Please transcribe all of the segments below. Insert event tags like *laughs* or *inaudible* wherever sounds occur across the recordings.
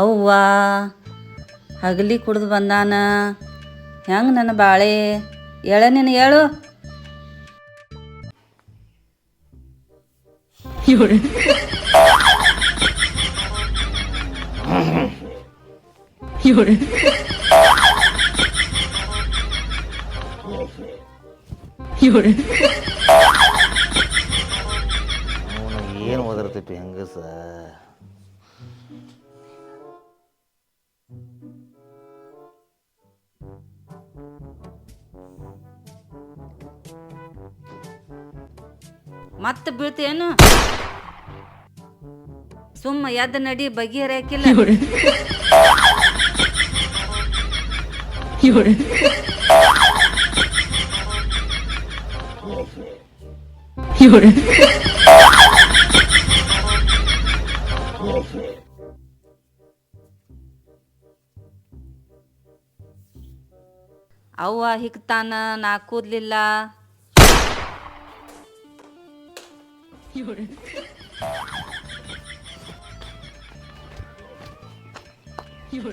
ಅವ್ವ ಹಗಲಿ ಕುಡಿದು ಬಂದಾನ. ಹೆಂಗೆ ನನ್ನ ಬಾಳೆ? ಹೇಳ ನೀನು ಹೇಳು. ಏನು ಓದಿರ್ತೈತಿ ಹೆಂಗಸ? ಮತ್ತೆ ಬೀಳ್ತೇನು ಸುಮ್ಮ ಎದ್ದ ನಡಿ ಬಗೆಹರಿಯಾಕಿಲ್ಲ ಅವ್ವ ಹಿಕ್ತಾನ ನಾ ಕೂದ್ಲಿಲ್ಲ. 夜。夜。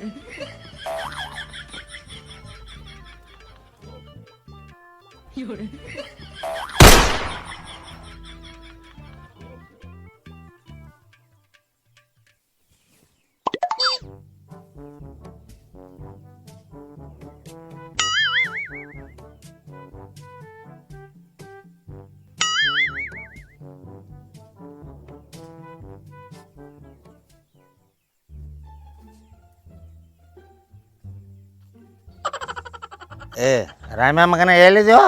夜。夜 ಏ, ರಾಮ್ಯ ಮಗನ ಹೇಳಿದ್ಯೋ?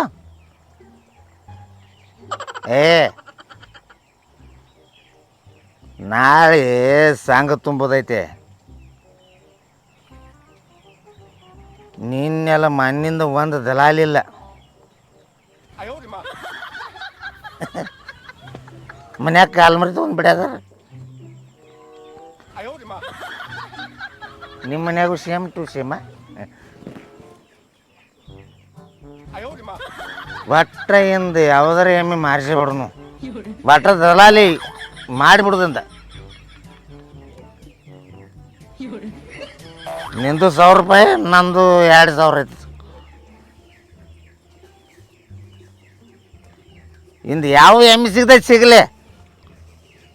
ಏ, ನಾಳೆ ಸಾಂಗ ತುಂಬೋದೈತೆ. ನಿನ್ನೆಲ್ಲ ಮಣ್ಣಿಂದ ಒಂದು ದಲಾಲಿಲ್ಲ ಮನ್ಯಾಗ ಕಾಲ್ ಮರಿ ತೊಗೊಂಡು ಬಿಡ್ಯಾದಾರ ನಿಮ್ಮ ಮನ್ಯಾಗೂ ಸೇಮ್ ಟು ಸೇಮ ಒಟ್ಟ ಇಂದ ಯಾವ್ದಾರ ಎಮ್ಮೆ ಮಾರಿಸಿಬಿಡ್ನು ಒಟ್ಟ ದಲಾಲಿ ಮಾಡಿಬಿಡುದಂತ. ನಿಂದು ಸಾವಿರ ರೂಪಾಯಿ, ನಂದು ಎರಡು ಸಾವಿರ ಐತಿ. ಇಂದು ಯಾವ ಎಮ್ಮೆ ಸಿಗ್ತೈತೆ ಸಿಗಲಿ.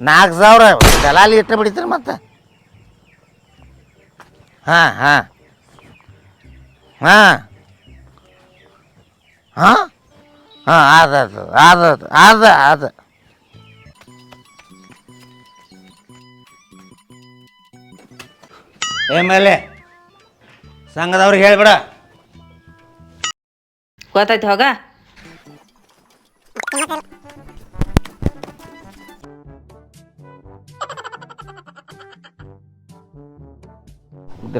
ನಾಲ್ಕು ಸಾವಿರ ದಲಾಲಿ ಇಟ್ಟು ಬಿಡ್ತೀರಿ ಮತ್ತೆ? ಹಾಂ ಹಾಂ. ಹಾಂ. ಹಾಂ? ಹಾಂ ಆದದು ಆದದು ಅದ ಅದ ಏ ಮೇಲೆ ಸಂಘದವ್ರಿಗೆ ಹೇಳ್ಬಿಡ. ಗೊತ್ತಾಯ್ತು ಹೋಗ.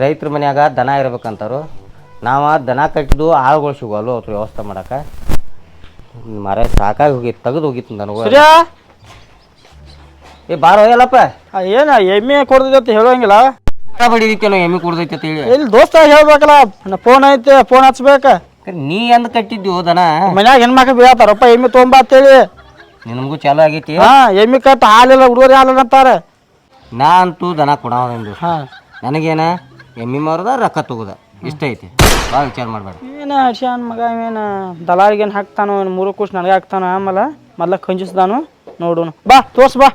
ರೈತರ ಮನ್ಯಾಗ ದನ ಇರ್ಬೇಕಂತಾರು ನಾವು ದನ ಕಟ್ಟಿದ್ದು ಆಳುಗಳು ಸಿಗೋಲ್ಲ ಅವ್ರ ವ್ಯವಸ್ಥೆ ಮಾಡಕ್ಕೆ? ಮರ ಸಾಕಾಗಿ ಹೋಗಿತ್ತು ತೆಗೆದು ಹೋಗಿತ್ತು ನನಗೆ. ಸೂರ್ಯ! ಏ ಬಾರೋ ಎಲ್ಲಪ್ಪ? ಆ, ಏನ ಎಮ್ಮೆ ಕೊಡ್ದೈತೆ ಅಂತ ಹೇಳೋಂಗಿಲ್ಲ? ನಾವು ಎಮ್ಮೆ ಕುಡ್ದೈತೆ ಅಂತ ಹೇಳಿ. ಇಲ್ಲಿ ದೋಸ್ತ ಹೇಳ್ಬೇಕಲ್ಲ ಫೋನ್ ಐತೆ ಫೋನ್ ಹಚ್ಬೇಕ. ಕರೆ ನೀ ಎಂದ ಕಟ್ಟಿದ್ಯೋ ದನ? ಮನ್ಯಾಗ ಹೆಣ್ಮಕ್ಳು ಬೀಳತ್ತಾರಪ್ಪ ಎಮ್ಮೆ ಅಂತ ಅಂತೇಳಿ ನಿನಗೂ ಚಾಲು ಆಗೈತಿ? ಹಾ ಎಮ್ಮೆ ಕಟ್ ಹಾಲಿಲ್ಲ ಹುಡುಗರು ಹಾಲಿಲ್ಲ ಅಂತಾರೆ. ನಾ ಅಂತೂ ದನ ಕೊಡೋದು ಹಾ. ನನಗೇನ ಎಮ್ಮೆ ಮಾರದ ರೊಕ್ಕ ತಗೋದ. ಇಷ್ಟ ಐತಿ. ಭಾಳ ವಿಚಾರ ಮಾಡಬೇಡ ಏನ ಹರ್ಷಾನ್ ಮಗ ಏನು ದಲಾರಿಗೆ ಏನು ಹಾಕ್ತಾನೋ ಏನು ಮೂರು ಕೂಸ್ ನನಗೆ ಹಾಕ್ತಾನೋ ಆಮೇಲೆ ಮೊದ್ಲ ಕಂಜಿಸ್ದಾನು ನೋಡೋಣ ಬಾ ತೋರ್ಸ್ ಬಾ.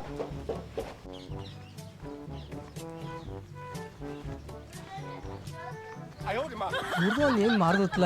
ಏನು ಮಾರ್ದತ್ಲ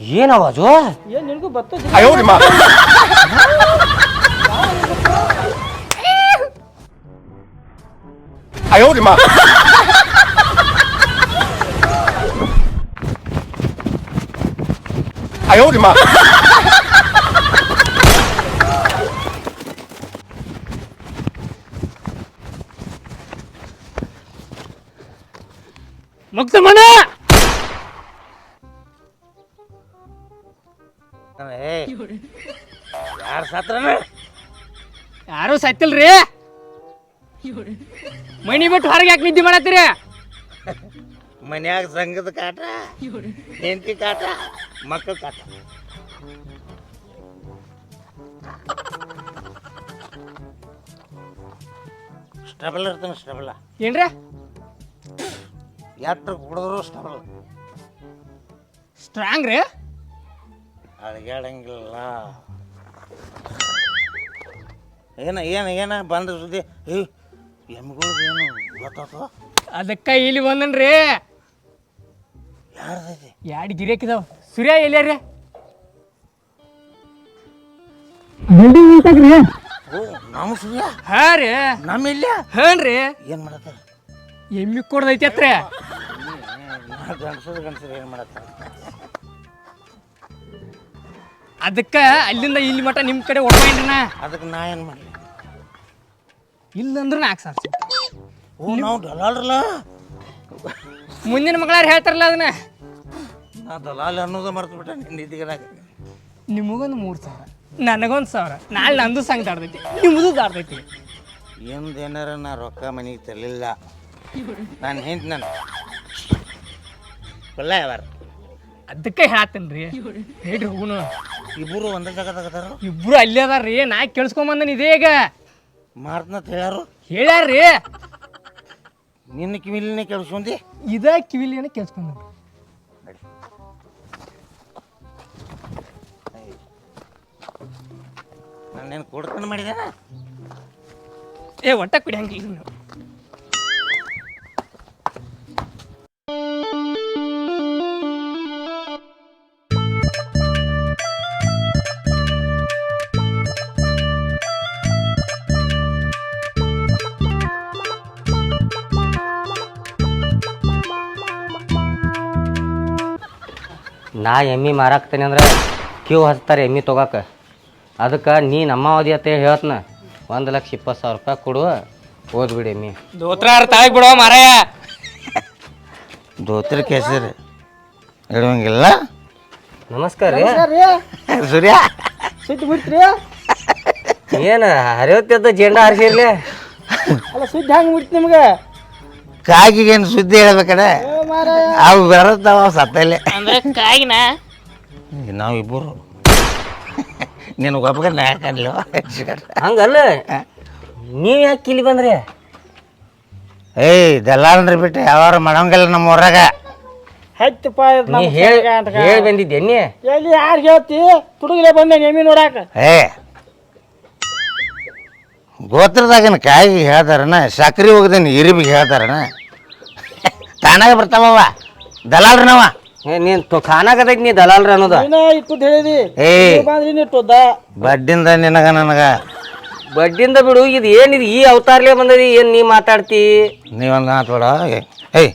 ಏನು ಅವಾಜು ಏನು ನಿನಗೂ ಬರ್ತದೆ ಯಾರು ಸತ್ತಿಲ್ರಿ ಮನಿ ಬಿಟ್ಟು ಹೊರಗೆ ಯಾಕೆ ನಿದ್ದೆ ಮಾಡತ್ತೀರಿ? ಮನ್ಯಾಗ ಸಂಘದ ಕಾಟ ಹೆಂಡತಿ ಕಾಟ ಮಕ್ಕಳ ಕಾಟ. ಸ್ಟ್ರಬಲ್ ಇರ್ತಾನೆ ಸ್ಟ್ರಬಲ. ಏನ್ರಿ? ಯಾತ್ರ ಕುಡಿದ್ರು ಸ್ಟ್ರಬಲ್. ಸ್ಟ್ರಾಂಗ್ ರೀ? ಅಳಗ್ಯಾಡಂಗಿಲ್ಲ ಏನ ಏನ ಏನ ಬಂದ ಸುದ್ದಿ? ಏ ಎಮ್ಗಳ್ದು ಏನು ಗೊತ್ತಾಗ್ತದ ಅದಕ್ಕ ಇಲ್ಲಿ ಬಂದನ್ರಿ. ಯಾರ್ದೈತಿ ಎರಡು ಗಿರಿಯಾಕಿದಾವ ಸೂರ್ಯ ಎಲ್ಲಾರ್ರಿ ಓ ನಮ್ಮ ಸುಳ್ಯ ಹಾ ರೀ. ನಮ್ಮ ಇಲ್ಲ ಹಾನ್ರಿ ಏನು ಮಾಡತ್ತಾರ? ಎಮ್ಮಿ ಕೊಡ್ದೈತಿ ಅತ್ರ. ಗಂಡಸರು ಗಂಡಸರು ಏನು ಮಾಡತ್ತಾರ? ಅದಕ್ಕ ಅಲ್ಲಿಂದ ಇಲ್ಲಿ ಮಟ್ಟ ನಿಮ್ಮ ಕಡೆ ಹೊಡ್ಕೊಂಡ್ರಿ ನಾ ಅದಕ್ಕೆ ನಾ ಏನು ಮಾಡಲಿ? ಇಲ್ಲಂದ್ರೆ ನಾಲ್ಕು ಸಾವಿರ ಓ ನಾವು ದಲಾಲ್ರಲ್ಲ ಮುಂದಿನ ಮಗಳಾರು ಹೇಳ್ತಾರಲ್ಲ ಅದನ್ನ? ನಾ ದಲಾಲ್ ಅನ್ನೋದು ಮರ್ತು ಬಿಟ್ಟೆ ನಿನ್ನ ಇದ್ದಿಗನಾಗ ನಿಮಗೊಂದು ಮೂರು ಸಾವಿರ ನನಗೊಂದು ಸಾವಿರ ನಾಳೆ ನಂದು ಸಂಘ ದಾಡ್ದೈತಿ ನಿಮ್ಮದು ದಾಡ್ದೈತಿ ಎಂದು ಏನಾರ ನಾ ರೊಕ್ಕ ಮನೆಗೆ ತರಲಿಲ್ಲ. ನಾನು ಹೆಂಡ್ತಿ ನಾನು ಕೊಲ್ಲ ಯಾವಾರ? ಅದಕ್ಕೆ ಹೇಳತ್ತೇನ್ರಿ ಹೇಳ್ರಿ ಹೋಗುನು ಇಬ್ಬರು ಜಾಗ ತಗತಾರ ಇಬ್ರು ಅಲ್ಲೇ ಅದಾರ್ರಿ. ನಾ ಕೇಳಿಸ್ಕೊಂಬಂದನ್ ಇದೇ ಈಗ. ಮಾರ್ತನತ್ ಹೇಳ್ಯಾರು? ಹೇಳ್ಯಾರ್ರಿ. ನಿನ್ನ ಕಿವಿಲಿನೇ ಕೇಳಿಸ್ಕೊಂಡಿ. ಇದ ಕಿವಿಲೇನ ಏನೋ ಕೇಳಿಸ್ಕೊಂಡ್ರಿ ನಾನೇನು ಕೊಡ್ತಾನೆ ಮಾಡಿದೆ. ಏ ಒಟ್ಟ ಕುಡಿಯಂಗಿಲ್ಲ ನಾ ಎಮ್ಮಿ ಮಾರಾಕ್ತೇನೆ ಅಂದ್ರೆ ಕ್ಯೂ ಹಚ್ತಾರೆ ಎಮ್ಮಿ ತೊಗೋಕ. ಅದಕ್ಕೆ ನೀ ನಮ್ಮ ಅವಧಿ ಅಂತ ಹೇಳ್ತನ. ಒಂದು ಲಕ್ಷ ಇಪ್ಪತ್ತು ಸಾವಿರ ರೂಪಾಯಿ ಕೊಡು ಓದ್ಬಿಡಿ ಎಮ್ಮಿ. ದೋತ್ರ ತಾಯಿ ಬಿಡೋ ಮಾರಾಯ. ದೋತ್ರ ಕೇಸರಿ. ಇಡುವಂಗಿಲ್ಲ? ನಮಸ್ಕಾರ ರೀ. ಸೂರ್ಯ. ಸುದ್ದಿ ಬಿಡ್ತೀರಿ. ಏನು ಹರಿವತ್ತಿದ್ದ ಜೆಂಡ ಹಾರಿಸಿರ್ಲಿ ಅಲ್ಲ ಸುದ್ದಿ ಹೆಂಗೆ ಬಿಡ್ತಿ ನಿಮ್ಗೆ. ಕಾಗಿಗೇನು ಸುದ್ದಿ ಹೇಳ್ಬೇಕಡೆ? ಅವು ಬರತ್ತವ ಸತ್ತಲ್ಲೇ. ಅಂದ್ರೆ ಕಾಯಿನ? ನಾವಿಬ್ಬರು. ನಿನಗೆ ಒಬ್ಬಗ ನಾಯಕನ್ಲೋ ಹಂಗಲ್ಲ. ನೀವು ಯಾಕೆ ಇಲ್ಲಿ ಬಂದ್ರಿ? ಏಯ್ ದಲ್ಲಾಳ್ರಿ ಬಿಟ್ಟು ಯಾವಾರು ಮಾಡಂಗಿಲ್ಲ ನಮ್ಮ ಊರಾಗ. ಹತ್ತು ನೀ ಹೇಳಿ ಹೇಳಿ ಬಂದಿದ್ದೆ ನೀ ಎಲ್ಲಿ ಯಾರು ಹೇಳ್ತಿ? ತುಡುಗಲೆ ಬಂದೆ ಎಮ್ಮಿ ನೋಡಾಕ. ಏ ಗೋತ್ರದಾಗಿನ ಕಾಯಿ ಹೇಳ್ತಾರನ ಸಕ್ರೆ ಹೋಗದೇನು ಇರಿಬಿಗೆ ಹೇಳ್ತಾರನ. ತಾನಾಗ ಬರ್ತಾವವ ದಲಾಲ್ರಿ ನಾವ ಏ, ನೀನ್ ತೊ ಖಾನಾಗದೈತಿ ನೀ ದಲಾಲ್ರ ಅನ್ನೋದು? ಇಟ್ಟು ಹೇಳಿದಿ? ಏ. ಬಂದ್ರಿ ಬಡ್ಡಿಂದ ನಿನಗ ನನಗ. ಬಡ್ಡಿಂದ ಬಿಡು ಇದು ಏನಿದು ಈ ಅವತಾರ್ಲೇ ಬಂದದಿ ಏನ್ ನೀ ಮಾತಾಡ್ತಿ? ನೀವೊಂದು ಮಾತು ಬೇಡ. ಏಯ್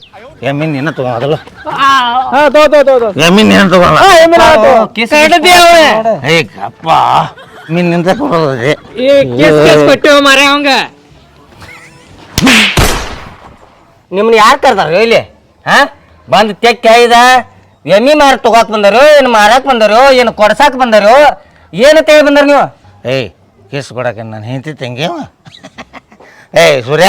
ಎಮ್ಮಿನ ನಿನ್ನ ತಗೋದಲ್ಲ ಹಾ ತೋ ತೋ ತೋ ತೋ. ಎಮ್ಮಿನ ನಿನ್ನ ತಗೋಲ್ಲ ಅವ ಏಯ್ ಅಪ್ಪ ಮೀನ್ ನಿಂತ ಕೊಡೋದ್ರಿ ಈ ಕೇಸ್ ಕೇಸ್ ಕೊಟ್ಟು ಮಾರಾಯ ಅವಂಗ. ನಿಮ್ಮನ್ನ ಯಾರು ಕರ್ದಾರ ಇಲ್ಲಿ? ಹಾ? ಬಂದು ತೆಕ್ಕ ಇದ ಎಮ್ಮಿ ಮಾರ ತಗೋಕ್ ಬಂದರು ಏನು ಮಾರಾಕ್ ಬಂದಾರೋ ಏನು ಕೊಡ್ಸಾಕ್ ಬಂದಾರೋ ಏನು ತೆಗಿ ಬಂದರು ನೀವು? ಏಯ್ ಕೇಸ್ ಕೊಡಕ್ಕೆ ನಾನು ಹೆಂಡತಿ ತಂಗಿ ಏಯ್ ಸೂರ್ಯ.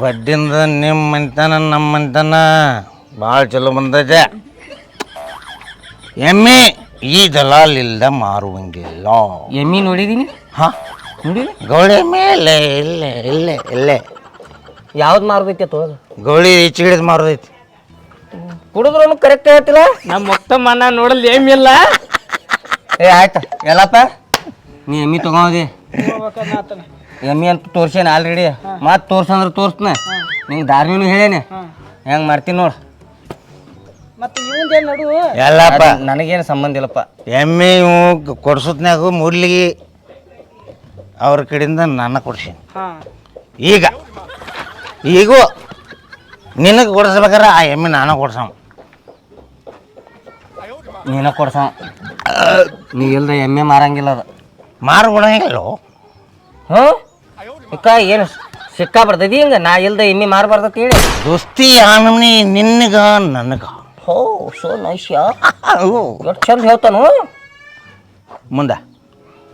ಬಡ್ಡಿಂದ ನಿಮ್ಮ ಮಂತನ ನಮ್ಮ ಮಂತನ ಭಾಳ ಚಲೋ ಬಂದೈತೆ. ಎಮ್ಮೆ ಈ ದಲಾಲ್ ಇಲ್ದ ಮಾರುವಂಗಿಲ್ಲ. ಎಮ್ಮಿ ನೋಡಿದೀನಿ? ಹಾ? ನೋಡಿ ಗೌಳಿ ಮೇಲೆ ಇಲ್ಲೇ ಇಲ್ಲೇ ಇಲ್ಲೇ. ಯಾವ್ದು ಮಾರುದೈತಿ ತೋದು ಗೌಳಿ ಈಚೆಗಿಡಿದ್ ಮಾರೋದೈತಿ. ಕುಡಿದ್ರು ಕರೆಕ್ಟ್ ಹೇಳ್ತಿಲ್ಲ? ನಮ್ಮ ಮೊತ್ತ ಮನ ನೋಡಲ್ ಏಮಿಲ್ಲ ಏ ಆಯ್ತಾ. ಎಲ್ಲಪ್ಪ? ನೀ ಎಮ್ಮಿ ತಗೋದಿ ಎಮ್ಮಿ ಅಂತ ತೋರ್ಸೇನ ಆಲ್ರೆಡಿ ಮತ್ತೆ ತೋರ್ಸಂದ್ರೆ ತೋರ್ಸ್ನ ನಿಂಗೆ ದಾರಿನೂ ಹೇಳೇನೆ ಹೆಂಗೆ ಮಾಡ್ತೀನಿ ನೋಡು. ಮತ್ತೆ ಇವಂದೇನ್ ನಡು? ಎಲ್ಲಪ್ಪ. ನನಗೇನು ಸಂಬಂಧ ಇಲ್ಲಪ್ಪ. ಎಮ್ಮೆ ಇವು ಕೊಡ್ಸೋದ್ನ್ಯಾಗ ಮುರ್ಲಿಗಿ ಅವ್ರ ಕಡೆಯಿಂದ ನನ್ನ ಕೊಡ್ಸೀನಿ. ಹಾ. ಈಗ. ಈಗೂ ನಿನಗೆ ಕೊಡಿಸ್ಬೇಕಾರೆ ಆ ಎಮ್ಮೆ ನಾನು ಕೊಡ್ಸವ ನೀನ ಕೊಡ್ಸವ ನೀ ಇಲ್ದ ಎಮ್ಮೆ ಮಾರಂಗಿಲ್ಲ ಅದು. ಮಾರು ಕೊಡಂಗಿಲ್ಲೋ ಹ್ಞೂ ಅಕ್ಕ ಏನು ಸಿಕ್ಕಾ ಬರ್ತೈತಿ ಹಿಂಗ? ನಾ ಇಲ್ದ ಎಮ್ಮೆ ಮಾರಬಾರ್ದತ್ ಹೇಳಿ. ದೋಸ್ತಿ ಆ ನಿನ್ನಗ ನಿನಗ ನನಗ. ಹೋ ಸೋ ನೈಶ್ಯ ಎಷ್ಟು ಚಂದ ಹೇಳ್ತಾನು? ಮುಂದೆ.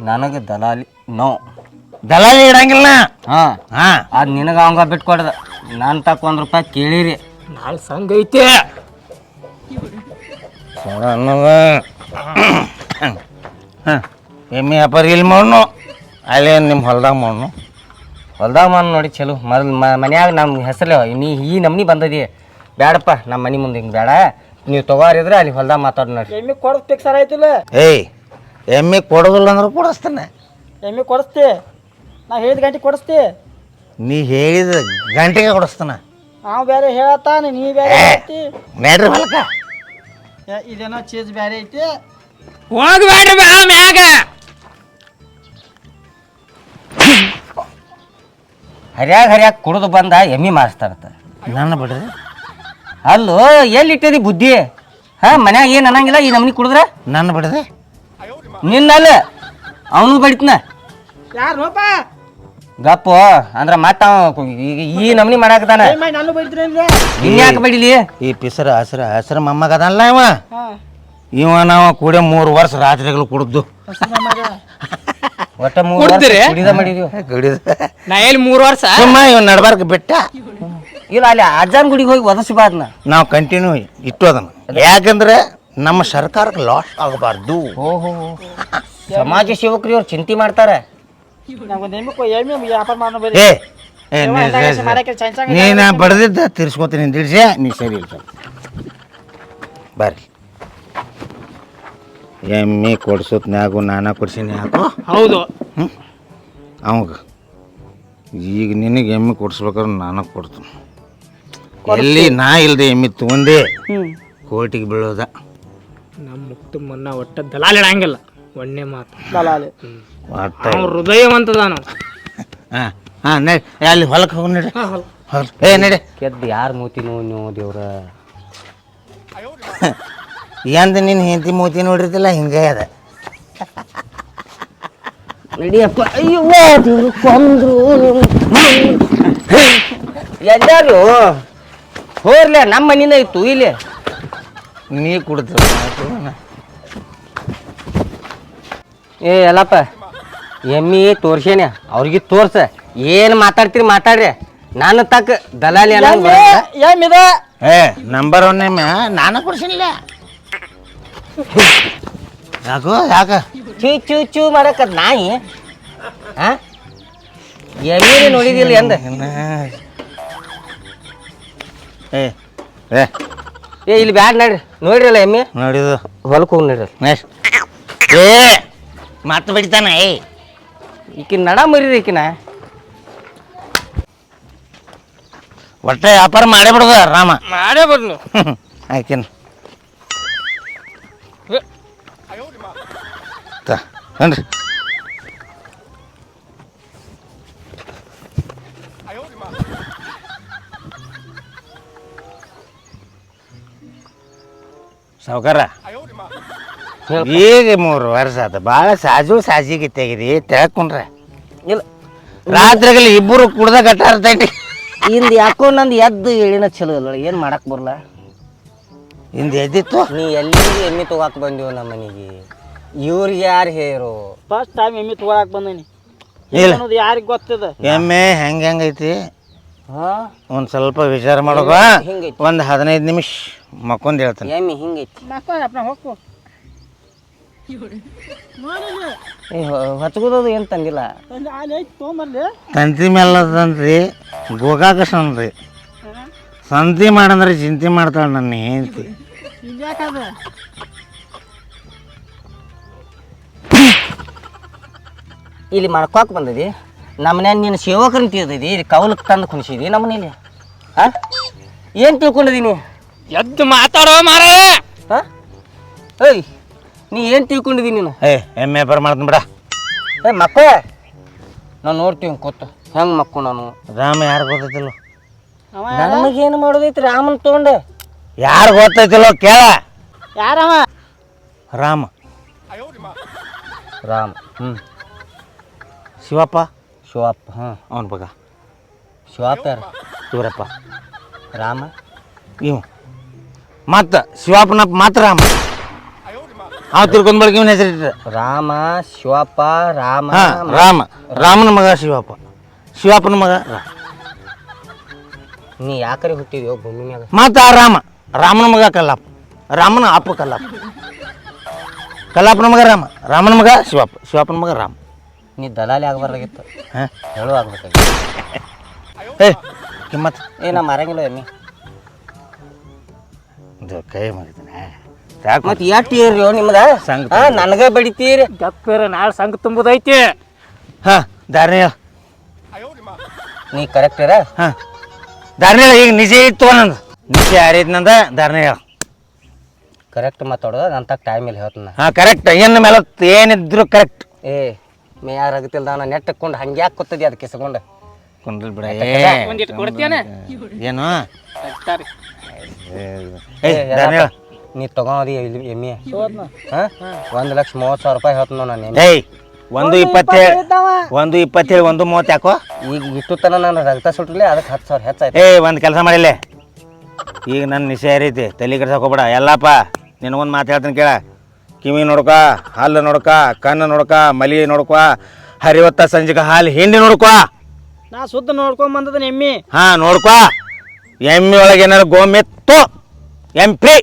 ನನಗೆ ದಲಾಲಿ ನೋ. ದಲಾಲಿ ಇಡಂಗಿಲ್ಲ. ಹಾಂ. ಹಾ. ಅದು ನಿನಗೆ ಅವಂಗ ಬಿಟ್ಕೊಡ್ದ. ನಾನು ತಕ್ಕ ಒಂದು ರೂಪಾಯಿ ಕೇಳಿರಿ. ನಾಳೆ ಸಂಘ ಐತೆ. ಅನ್ನೋದ. ಹಾಂ ಎಮ್ಮೆ ವ್ಯಾಪಾರ ಇಲ್ಲಿ ಮಾಡೋನು? ಅಲ್ಲೇ ನಿಮ್ಮ ಹೊಲ್ದಾಗ ಮಣ್ಣು ಹೊಲ್ದಾಗ ಮಾಡ್ ನೋಡಿ ಚಲೋ. ಮೊದಲು ಮನ್ಯಾಗ ನಮ್ಮ ಹೆಸರೇ ನೀ ಈ ನಮ್ನಿ ಬಂದದಿ. ಬೇಡಪ್ಪ ನಮ್ಮ ಮನೆ ಮುಂದೆ ಹಿಂಗೆ ಬೇಡ. ನೀವು ತಗೋರಿದ್ರೆ ಅಲ್ಲಿ ಹೊಲ್ದಾಗ ಮಾತಾಡ್ ನೋಡಿ ಎಮ್ಮಿ ಕೊಡದ್ ಫಿಕ್ಸರ್ ಆಯ್ತಿಲ್ಲ. ಏಯ್ ಎಮ್ಮೆ ಕೊಡೋದಿಲ್ಲ ಅಂದ್ರೆ ಕೊಡಿಸ್ತಾನೆ. ಎಮ್ಮಿ ಕೊಡಿಸ್ತಿ. ನಾ ಹೇಳಿದ ಗಂಟೆ ಕೊಡಿಸ್ತಿ. ನೀ ಹೇಳಿದ ಗಂಟೆಗೆ ಕೊಡಿಸ್ತಾನ. ನಾವು ಬೇರೆ ಹೇಳತ್ತಾನೆ ನೀ ಬೇರೆ ಹೇಳ್ತಿ. ಏ, ಇದೇನೋ ಚೀಸ್ ಬೇರೆ ಐತಿ. ಹೋಗ್ಬೇಡ್ರಿ ಬಾ ಮ್ಯಾಗ. ಹರ್ಯಾಗ ಹರ್ಯಾಗ ಕುಡಿದು ಬಂದ ಎಮ್ಮಿ ಮಾರಿಸ್ತಾರತ್ತ. ನನ್ನ ಬಿಡ್ರಿ. ಅಲ್ಲೋ ಎಲ್ಲಿ ಇಟ್ಟದಿ ಬುದ್ಧಿ? ಹಾ ಮನ್ಯಾಗ ಏನು ಅನ್ನಂಗಿಲ್ಲ ಈ ನಮ್ನಿ ಕುಡಿದ್ರೆ? ನನ್ನ ಬಿಡ್ರಿ. ನಿನ್ನಲ್ಲ ಅವನು ಬಡಿತನ. ಯಾರು ನೋಪ? ಗಪ್ಪು ಅಂದ್ರ ಮತ್ತ ಅವ ಈ ನಮ್ನಿ ಮಾಡಾಕತಾನ ಏ ನಾನು ಬೈದ್ರಿ ಇನ್ಯಾಕೆ ಬಡಿಲಿ ಈ ಪಿಸರ ಹಸ್ರ ಹಸ್ರ ಮೊಮ್ಮಗದಲ್ಲ ಇವ. ಇವ ನಾವ ಕೂಡ ಮೂರು ವರ್ಷ ರಾತ್ರಿಗಳು ಕುಡ್ದು. ಒಟ್ಟ ಮೂರು ವರ್ಷ ಕುಡ್ದಿರಿ? ಕುಡಿದ ಮಾಡಿದೀವಿ. ಕುಡಿದು. ನಾ ಎಲ್ಲಿ ಮೂರು ವರ್ಷ? ಸುಮ್ಮ ಇವ್ ನಡ್ಬಾರ್ಕ ಬಿಟ್ಟ. ಇಲ್ಲ ಅಲ್ಲಿ ಅಜ್ಜನ್ ಗುಡಿಗೆ ಹೋಗಿ ಒದಸಿ ಬಾದ್ನ ನಾವು ಕಂಟಿನ್ಯೂ ಇಟ್ಟು ಅದನ್ನ. ಯಾಕಂದ್ರೆ ನಮ್ಮ ಸರ್ಕಾರಕ್ಕೆ ಲಾಸ್ ಆಗಬಾರ್ದು. ಓಹೋ. ಸಮಾಜ ಸೇವಕರು ಅವ್ರು ಚಿಂತೆ ಮಾಡ್ತಾರ. ಏ ಏ, ನೀನ ಬಡ್ದಿದ್ದ ತಿರ್ಸ್ಕೊತೀನಿ ತಿಳಿಸಿ. ನೀ ಸರಿ ಇಲ್ಲ. ಬರ್ರಿ. ಎಮ್ಮೆ ಕೊಡ್ಸೋತ್ನ್ಯಾಗು ನಾನಾ ಕೊಡ್ಸೀನಿ ಯಾಕೋ ಹೌದು. ಅವಾಗ. ಈಗ ನಿನಗೆ ಎಮ್ಮೆ ಕೊಡ್ಸ್ಬೇಕಾದ್ರೆ ನಾನು ಕೊಡ್ತೀನಿ. ಎಲ್ಲಿ ನಾ ಇಲ್ಲದೆ ಎಮ್ಮೆ ತೊಗೊಂಡೆ ಕೋಟಿಗೆ ಬೀಳೋದ. ನಮ್ಮ ಮುಕ್ತ ಮನ್ನ ಒಟ್ಟ ದಲಾಲ್ ಇಡಂಗಿಲ್ಲ. ಒಣ್ಣೆ ಮಾತು. ದಲಾಲಿ ಒಟ್ಟ ಅವ್ನು ಹೃದಯವಂತದಾನು ಹಾಂ ಹಾಂ ನಡಿ. ಅಲ್ಲಿ ಹೊಲಕ್ಕೆ ಹೋಗಿ ನಡಿ. ಹೊಲ ಏ ನಡಿ. ಕೆದ್ದು ಯಾರು ಮೂತಿ ನೋ ನೀವು ದೇವ್ರ? ಎಂದ ನಿನ್ನ ಹೆಂಡತಿ ಮೂತಿ ನೋಡಿರ್ತಿಲ್ಲ ಹಿಂಗೆ ಅದ. ನಡಿಯಪ್ಪ. ಅಯ್ಯೋ ದೇವ್ರು ಕೊಂದ್ರು. ಎಲ್ಲಾರು ಹೋರ್ಲೆ ನಮ್ಮ ಮನಿನ ಇತ್ತು ಇಲ್ಲಿ. ನೀ ಕುಡ್ತೀವಿ ಏ ಎಲ್ಲಪ್ಪ. ಎಮ್ಮಿ ತೋರ್ಸೇನೆ. ಅವ್ರಿಗೆ ತೋರ್ಸ. ಏನು ಮಾತಾಡ್ತೀರಿ ಮಾತಾಡ್ರಿ. ನಾನು ತಕ್ಕ ದಲಾಲಿ ಬರಲ್ಲ. ಏ ನಂಬರ್ ಒನ್ ಎಮ್ಮೆ. ನಾನು ಕೊಡ್ಸಿನಿಲ್ಲ. ಯಾಕೋ ಯಾಕ? ಚೂ ಚೂ ಚೂ ಮಾಡಕ್ಕ ನಾಯಿ. ಆ? ಎಮ್ಮಿ ನೋಡಿದಿಲ್ಲ ಎಂದ? ಏ ಏ. ಏ ಇಲ್ಲಿ ಬ್ಯಾಡ್ ನಡ್ರಿ. ನೋಡ್ರಲ್ಲ ಎಮ್ಮಿ? ನೋಡಿದ. ಹೊಲಕ್ಕೆ ಹೋಗಿ ನೋಡ್ರಿ ನೆಕ್ಸ್ಟ್. ಏ ಮತ್ತೆ ಬಿಡ್ತಾನ ಏ. ಈಕಿನ ನಡ ಮರೀರಿ ಈಕಿನ. ಒಟ್ಟೆ ವ್ಯಾಪಾರ ಮಾಡೇ ಬಿಡದ ರಾಮ ಮಾಡೇ ಬರ್ನು ಹನ್ರಿ ಸಾವುಕಾರ. ಈಗ ಮೂರು ವರ್ಷ ಆತ. ಭಾಳ ಸಾಜು ಸಾಜಿಗೆ ತೆಗಿರಿ ತೆಳಕೊಂಡ್ರೆ. ಇಲ್ಲ. ರಾತ್ರಿಗಲ್ಲಿ ಇಬ್ಬರು ಕುಡ್ದ ಕಟ್ಟಾರ್ತೈತಿ ಇಂದ ಯಾಕೋ ನಂದು ಎದ್ದು ಹೇಳಿನ ಚಲೋ ಇಲ್ಲ ಏನು ಮಾಡಕ್ ಬರಲ್ಲ ಇಂದ ಎದ್ದಿತ್ತು? ನೀ ಎಲ್ಲಿ ಎಮ್ಮೆ ತಗೋಕ್ ಬಂದಿವ ನಮ್ಮ ಮನೆಗೆ? ಇವ್ರಿಗೆ ಯಾರು ಹೇರು ಫಸ್ಟ್ ಟೈಮ್ ಎಮ್ಮಿ ತಗೊಳಕ್ ಬಂದೀನಿ. ಇಲ್ಲ. ಅನ್ನೋದು ಯಾರಿಗೆ ಗೊತ್ತದ? ಎಮ್ಮೆ ಹೆಂಗ್ ಹೆಂಗೈತಿ ಹಾ? ಒಂದು ಸ್ವಲ್ಪ ವಿಚಾರ ಮಾಡೋಕ ಹಿಂಗೈತಿ. ಒಂದು ಹದಿನೈದು ನಿಮಿಷ ಮಕ್ಕೊಂದ್ ಹೇಳ್ತಾನೆ. ಎಮ್ಮಿ ಹಿಂಗೈತಿ ಮಕ್ಕೊಂದ್ ಅಪ್ಪ ಹೊಚ್ಕೋದದು ಏನು ತಂದಿಲ್ಲ? ತಂತಿ ಮೇಲೆ ತಂದ್ರಿ ಮೇಲದಂತ್ರಿ ಗೋಕಾಕಸನ್ರಿ ಸಂತಿ ಮಾಡಂದ್ರೆ ಚಿಂತೆ ಮಾಡ್ತಾಳೆ ನನ್ನ ಹೆಂಡತಿ. ಇಲ್ಲಿ ಮಾಡ್ಕೋಕ್ ಬಂದದಿ? ನಮ್ಮನೆ ನೀನು ಸೇವಕರನ್ನ ತಿಳ್ದದಿ ಇಲ್ಲಿ ಕೌಲಕ್ಕೆ ತಂದು ಕುಣಿಸಿದಿ ನಮ್ಮ ಇಲ್ಲಿ ಹಾ ಏನು ತಿಳ್ಕೊಂಡಿದೀನಿ? ಎದ್ದು ಮಾತಾಡೋ ಮಾರ! ಹಾಂ ಏಯ್! ನೀ ಏನು ತಿಳ್ಕೊಂಡಿದೀನಿ ನೀನು? ಏ ಎಮ್ಮೆ ವ್ಯಾಪಾರ ಮಾಡ್ತೀನಿ ಬಿಡ. ಏ ಮಕ್ಕ ನಾನು ನೋಡ್ತೀವಿ ಕೊತ್ತ ಹೆಂಗೆ ಮಕ್ಕಳು ನಾನು? ರಾಮ ಯಾರು ಗೊತ್ತೈತಿಲ್ಲ? ನನಗೇನು ಮಾಡೋದೈತಿ? ರಾಮನ್ ತೊಗೊಂಡು. ಯಾರು ಗೊತ್ತೈತಿಲ್ಲೋ ಕೇಳ. ಯಾರವ? ರಾಮ. ರಾಮ್. ಹ್ಞೂ ಶಿವಪ್ಪ? ಶಿವಪ್ಪ ಹಾಂ ಅವನ ಬಗ ಶಿವಪ್ಪ ಯಾರು? ಇವರಪ್ಪ. ರಾಮ? ಇವ್. ಮತ್ತ ಶಿವಪ್ಪನಪ್ಪ ಮಾತ್ರ ರಾಮ. ಅವ್ ತಿರ್ಕೊಂಡ್ ಬಳಿಕ ಇವನ ಹೆಸರಿಟ್ರ ರಾಮ ಶಿವಪ್ಪ ರಾಮ ಹಾ ರಾಮ. ರಾಮನ ಮಗ ಶಿವಪ್ಪ. ಶಿವಪ್ಪನ ಮಗ ರಾಮ ನೀ ಯಾಕರೆ ಹುಟ್ಟಿದ್ಯೋ ಭೂಮಿ ಮ್ಯಾಗ? ಮತ್ತ ಆ ರಾಮ. ರಾಮನ ಮಗ ಕಲ್ಲಪ್ಪ. ರಾಮನ ಅಪ್ಪ ಕಲ್ಲಪ್ಪ. ಕಲ್ಲಪ್ಪನ ಮಗ ರಾಮ. ರಾಮನ ಮಗ ಶಿವಪ್ಪ. ಶಿವಪ್ಪನ ಮಗ ರಾಮ. ನೀ ದಲಾಲಿ ಆಗಬಾರ್ದಾಗಿತ್ತು. ಹಾಂ? ಹೇಳು ಆಗ್ಬೇಕಾಗಿತ್ತು ಏ ಕಿಮ್ಮತ್. ಏ ನಾ ಮಾರಂಗಿಲ್ಲ ನೀ ಇದು ಕೈ ಮುಗಿತಾನೆ. ಮತ್ತೆ ಎಷ್ಟು ಇರ್ರಿ ನಿಮ್ದ? ಸಂಘ ಹಾ ನನಗ ಬಡಿತೀರಿ. ಗಪ್ಪೇರ ನಾಳೆ ಸಂಘ ತುಂಬುದೈತಿ. ಹಾ ಹೇಳ ನೀ ಕರೆಕ್ಟ್ ಇರ? ಹಾ ಹೇಳ ಈಗ ನಿಜ ಇತ್ತು ನಂದು ನಿಜ ಯಾರೈತಿ ನಂದ? ಹೇಳ ಕರೆಕ್ಟ್ ಮಾತಾಡೋದು ಅಂತ ಟೈಮ್ ಇಲ್ಲಿ ಹೇಳ್ತಾನ. ಹಾ ಕರೆಕ್ಟ್ ಏನು ಮೇಲೆ ಏನಿದ್ರು ಕರೆಕ್ಟ್ ಏ ಮೇ ಯಾರಾಗತ್ತಿಲ್ಲ ನಾನು ನೆಟ್ ಹಾಕೊಂಡು ಹಂಗೆ ಯಾಕೆ ಕೂತದಿ ಅದಕ್ಕೆ ಕಿಸ್ಕೊಂಡು? ಕುಂಡ್ರಿ ಬಿಡ. ಏನು? ಏ, ಹೇಳ ನೀ ತಗೋದಿ ಇಲ್ಲಿ ಎಮ್ಮಿ. ಹಾಂ? ಒಂದು ಲಕ್ಷ ಮೂವತ್ತು ಸಾವಿರ ರೂಪಾಯಿ ಹೇಳ್ತಾನ ನಾನು ಎಮ್ಮಿ. ಏಯ್ ಒಂದು ಇಪ್ಪತ್ತೇಳು ಒಂದು ಇಪ್ಪತ್ತೇಳು ಒಂದು ಮೂವತ್ತು ಯಾಕೋ? ಈಗ ಇಟ್ಟು ತನ ನಾನು ರಕ್ತ ಸುಟ್ರಲಿ ಅದಕ್ಕೆ ಹತ್ತು ಸಾವಿರ ಹೆಚ್ಚಾಯ್ತು. ಏ ಒಂದು ಕೆಲಸ ಮಾಡಿಲ್ಲ. ಈಗ ನನ್ನ ನಿಶೆ ಐತಿ ತಲೆ ಕೆಡ್ಸಕ್ಕೆ ಹೋಗ್ಬೇಡ. ಎಲ್ಲಪ್ಪ ನಿನಗೊಂದು ಮಾತು ಹೇಳ್ತೀನಿ ಕೇಳ. ಕಿವಿ ನೋಡ್ಕ ಹಲ್ಲು ನೋಡ್ಕ ಕಣ್ಣು ನೋಡ್ಕ ಮಲಿ ನೋಡ್ಕ ಹರಿವತ್ತ ಸಂಜೆಗೆ ಹಾಲು ಹಿಂಡಿ ನೋಡ್ಕೊ. ನಾ ಸುದ್ದ ನೋಡ್ಕೊಂಡ್ ಬಂದದ ಎಮ್ಮಿ. ಹಾಂ ನೋಡ್ಕೊ. ಎಮ್ಮಿ ಒಳಗೆ ಏನಾರು ಗೋಮೆತ್ತು ಎಂ ಫ್ರೀ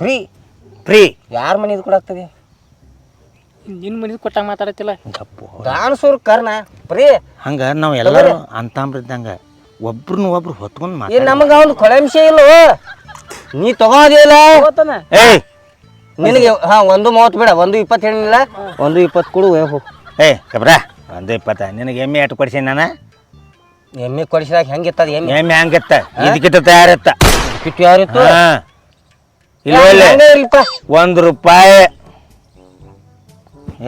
ಫ್ರೀ ಫ್ರೀ ಯಾರ ಮನೆ ಇದು ಆಗ್ತದೆ ನಿನ್ನ ಮನೇದು ಕೊಟ್ಟಾಗ ಮಾತಾಡತ್ತಿಲ್ಲ. ದಾನಸೂರ್ ಕರ್ನ ಫ್ರೀ ಹಂಗ ನಾವು ಎಲ್ಲರೂ ಅಂತಾಮ್ರಿದ್ದಂಗ ಒಬ್ರನ್ನ ಒಬ್ರು ಹೊತ್ಕೊಂಡು ಏ ಮಾತಾಡ. ನಮಗೆ ಅವ್ನು ಕೊಳಂಶ ಇಲ್ಲ. ನೀ ತಗೋದಿಲ್ಲ ಹೋತಾನ ಏಯ್. ನಿನಗೆ ಹಾ ಒಂದು ಮೂವತ್ತು ಬೇಡ ಒಂದು ಇಪ್ಪತ್ತು ಹೇಳಿಲ್ಲ. ಒಂದು ಇಪ್ಪತ್ತು ಕೊಡು ಹೋಗು ಏಯ್ ಕಬ್ರ ಒಂದು ಇಪ್ಪತ್ತ. ನಿನಗೆ ಎಮ್ಮೆ ಅಟ್ಟು ಕೊಡಿಸಿ ನಾನು? ಎಮ್ಮೆ ಕೊಡಿಸಿದಾಗ ಹೆಂಗಿತ್ತದ ಎಮ್ಮೆ? ಎಮ್ಮೆ ಹಂಗಿತ್ತ ಇದಕ್ಕಿಂತ ತಯಾರಿತ್ತ? ಕಿಟ್ಟು ಯಾರಿತ್ತು ಹಾ ಇಲ್ಲ ಒಳ್ಳೆ ಹಂಗೆ ಇರ್ಲಿಪ್ಪ. ಒಂದು ರೂಪಾಯಿ.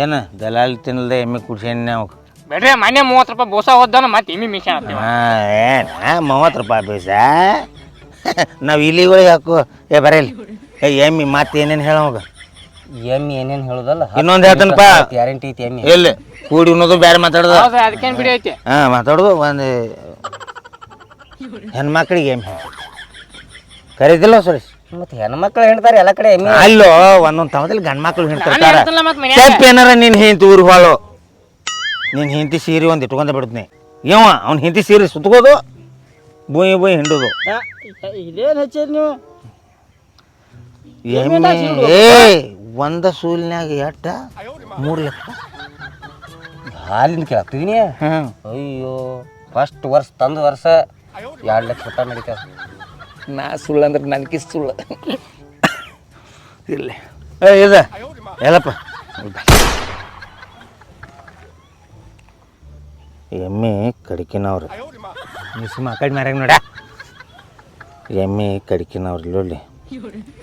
ಏನ ದಲಾಲಿ ತಿನ್ನಲ್ದೆ ಎಮ್ಮೆ ಕುಡ್ಸೇನಿ ನಾವು ಬೇಡ್ರಿ ಮೊನ್ನೆ ಮೂವತ್ತು ರೂಪಾಯಿ ಬೋಸ ಹೋದ್ದಾನ ಮತ್ತೆ ಎಮ್ಮಿ ಮಿಷನ್ ಏನ ಮೂವತ್ತು ರೂಪಾಯಿ ಬೀಸ? *laughs* ನಾವು ಇಲಿಗಳಿಗೆ ಹಾಕು. ಏ ಬರೇಲಿ ಏ ಎಮ್ಮಿ ಮತ್ತೆ ಏನೇನು ಹೇಳ ಎಮ್ಮಿ ಏನೇನು ಹೇಳುದಲ್ಲ? ಇನ್ನೊಂದು ಹೇಳ್ತಾನಪ್ಪ ಗ್ಯಾರಂಟಿ ಐತಿ ಎಮ್ಮೆ. ಎಲ್ಲಿ? ಕೂಡಿ ಉಣ್ಣೋದು ಬೇರೆ ಮಾತಾಡೋದು. ಅದಕ್ಕೇನು ಬಿಡಿ ಐತಿ. ಹಾಂ ಮಾತಾಡೋದು ಒಂದು ಹೆಣ್ಮಕ್ಳಿಗೆ ಎಮ್ಮಿ. ಕರೀತಿಲ್ಲ ಸುರೇಶ್? ಮತ್ತೆ ಹೆಣ್ಮಕ್ಳು ಹೇಳ್ತಾರೆ ಎಲ್ಲ ಕಡೆ ಎಮ್ಮೆ ಅಲ್ಲೋ ಒಂದೊಂದು ತಮದಲ್ಲಿ ಗಂಡ ಮಕ್ಳು ಹೇಳ್ತಿರ್ತಾರ. ತಪ್ಪು ಏನಾರ ನಿನ್ನ ಹಿಂತಿ ಊರು ಹಾಳು. ನಿನ್ನ ಹಿಂತಿ ಸೀರೆ ಒಂದು ಇಟ್ಕೊಂಡ ಬಿಡ್ತೀನಿ. ಇವ ಅವ್ನ ಹಿಂತಿ ಸೀರೆ ಸುತ್ಕೋದು ಬೂಯಿ ಬೂಯಿ ಹಿಂಡೋದು. ಇದೇನು ಹಚ್ಚಿರಿ ನೀವು? ಎಮ್ಮೆ ಏ ಒಂದ ಸೂಲಿನಾಗ ಎಟ್ಟ? ಮೂರು ಲಕ್ಷ ಹಾಲಿಂದ ಕೇಳ್ತಿದೀನಿ ಹ್ಞೂ ಅಯ್ಯೋ ಫಸ್ಟ್ ವರ್ಷ ತಂದ ವರ್ಷ ಎರಡು ಲಕ್ಷ ರೂಪಾಯಿ ನಡೀತಾವ. ನಾ ಸುಳ್ಳು ಅಂದ್ರೆ ನನಗೆ ಸುಳ್ಳು. ಇರಲಿ. ಏ ಇದ ಎಲ್ಲಪ್ಪ. ಎಮ್ಮೆ ಕಡಿಕಿನವ್ರು. ಮಿಸ್ ಮಾಕಡ್ ಮ್ಯಾರಾಗ ನೋಡ ಎಮ್ಮೆ ಕಡಿಕಿನವ್ರು ಇಲ್ಲೊಳ್ಳಿ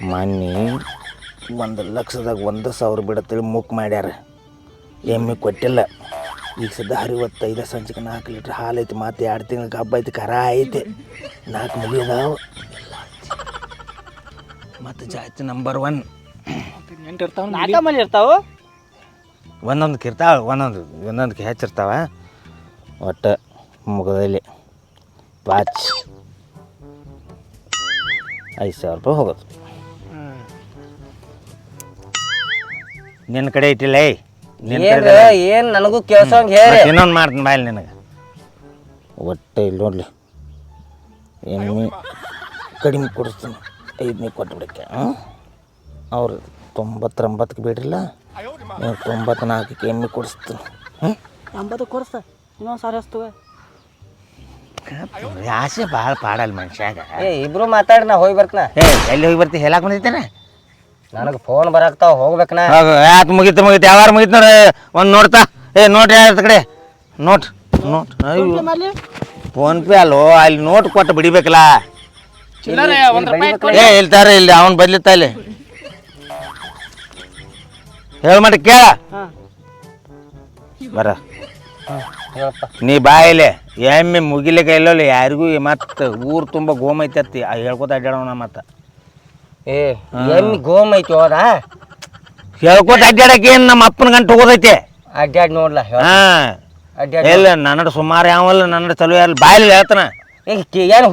ಮೊನ್ನೆ ಒಂದು ಲಕ್ಷದಾಗ ಒಂದು ಸಾವಿರ ಬಿಡತ್ತೇಳಿ ಮೂಕ್ ಮಾಡ್ಯಾರ. ಎಮ್ಮೆ ಕೊಟ್ಟಿಲ್ಲ. ಈಗ ಸದ್ದ ಅರವತ್ತೈದು ಸಂಜೆಗೆ ನಾಲ್ಕು ಲೀಟ್ರ್ ಹಾಲು ಐತಿ, ಮತ್ತೆ ಎರಡು ತಿಂಗ್ಳಿಗೆ ಹಬ್ಬ ಐತಿ, ಕರ ಐತಿ. ನಾಲ್ಕು ಮುಗಿದಾವು. ಮತ್ತು ಜಾತಿ ನಂಬರ್ ಒನ್ ನಾಲ್ಕ ಮನೆ ಇರ್ತಾವ? ಒಂದೊಂದು ಇರ್ತಾವ ಒಂದೊಂದು ಒಂದೊಂದಕ್ಕೆ ಹೆಚ್ಚಿರ್ತಾವ ಒಟ್ಟು ಮುಗದಲ್ಲಿ ವಾಚ್ ಐದು ಸಾವಿರ ರೂಪಾಯಿ ಹೋಗೋದು. ನಿನ್ನ ಕಡೆ ಇಟ್ಟಿಲ್ಲ ಏಯ್. ನಿನ್ನ ಏನ್ ಕಡೆ ಏನ್ ನನಗೂ ಕೇಳ್ಸೋಂಗ್ ಹೇಳಿ. ಇನ್ನೊಂದು ಮಾಡ್ತೀನಿ ಬಾಯಲ್ಲಿ ನಿನಗೆ. ಒಟ್ಟೆ ಇಲ್ಲಿ ನೋಡಲಿ. ಎಮ್ಮೆ ಕಡಿಮೆ ಕೊಡಿಸ್ತೀನಿ. ಐದನೇ ಕೊಟ್ಟು ಬಿಡಕ್ಕೆ ಅವ್ರು ತೊಂಬತ್ತೊಂಬತ್ತಕ್ಕೆ ಬಿಡ್ರಿಲ್ಲ? ನೀವು ತೊಂಬತ್ನಾಲ್ಕಕ್ಕೆ ಎಮ್ಮೆ ಕೊಡಿಸ್ತು. ಹ್ಞೂ ಎಂಬತ್ತು ಕೊಡಿಸ್ತ ಇನ್ನೊಂದು ಸಾರಿ ಹಸ್ತುವೆ ಆಸೆ ಭಾಳ ಪಾಡಲ್ಲ ಮನುಷ್ಯಾಗ. ಏ ಇಬ್ರು ಮಾತಾಡಿ ನಾ ಹೋಗಿ ಬರ್ತನ. ಏ ಎಲ್ಲಿ ಹೋಗಿ ಬರ್ತಿ ಹೇಳಕ್ಕೆ ಬಂದಿದ್ದೇನೆ ನನಗೆ ಫೋನ್ ಬರಾಕ್ತಾವ ಹೋಗ್ಬೇಕನ? ನಾ ಯಾಕೆ ಮುಗೀತು ಮುಗೀತು ಯಾವಾರ ಮುಗೀತು ನೋಡಿ ಒಂದು ನೋಡ್ತಾ. ಏ ನೋಟ್ ಯಾರ ಕಡೆ? ನೋಟ್ ನೋಟ್ ಫೋನ್ ಪೇ ಅಲ್ಲೋ ಅಲ್ಲಿ ನೋಟ್ ಕೊಟ್ಟು ಬಿಡಿಬೇಕಲ್ಲ. ಚಿಲ್ಲರೆ ಒಂದು ರೂಪಾಯಿ ಏ ಇಲ್ತಾರೆ ಇಲ್ಲಿ ಅವನ್ ಬದ್ಲಿತ್ತ ಇಲ್ಲಿ. ಹೇಳ ಮಾಡಿ ಕೇಳ. ಬರ. ನೀ ನೀ ಬಾಯಿಲೆ ಎಮ್ಮೆ ಮುಗಿಲೆ ಇಲ್ಲ ಯಾರಿಗೂ ಮತ್ತೆ ಊರು ತುಂಬ ಗೋಮೈತೆ ಅತ್ತಿ. ಆ ಹೇಳ್ಕೊತ ಅಡ್ಡಾಡೋಣ ಮತ್ತ. ಏ ಎಮ್ಮಿ ಗೋಮ್ ಐತಿ ಹೋದ? ಹೇಳ್ಕೊತ ಅಡ್ಡಾಡಕ್ಕೆ ಏನು ನಮ್ಮ ಅಪ್ಪನ ಗಂಟು ಹೋಗೋದೈತೆ ಅಡ್ಡಾಡ್ ನೋಡ್ಲ ಹಾ. ಅಡ್ಡಾಡ ಇಲ್ಲ ನನ್ನ ಸುಮಾರು ಯಾವಲ್ಲ ನನ್ನ ಚಲೋ ಯಾರು ಬಾಯಿಲಿ ಹೇಳ್ತಾನ. ಏನು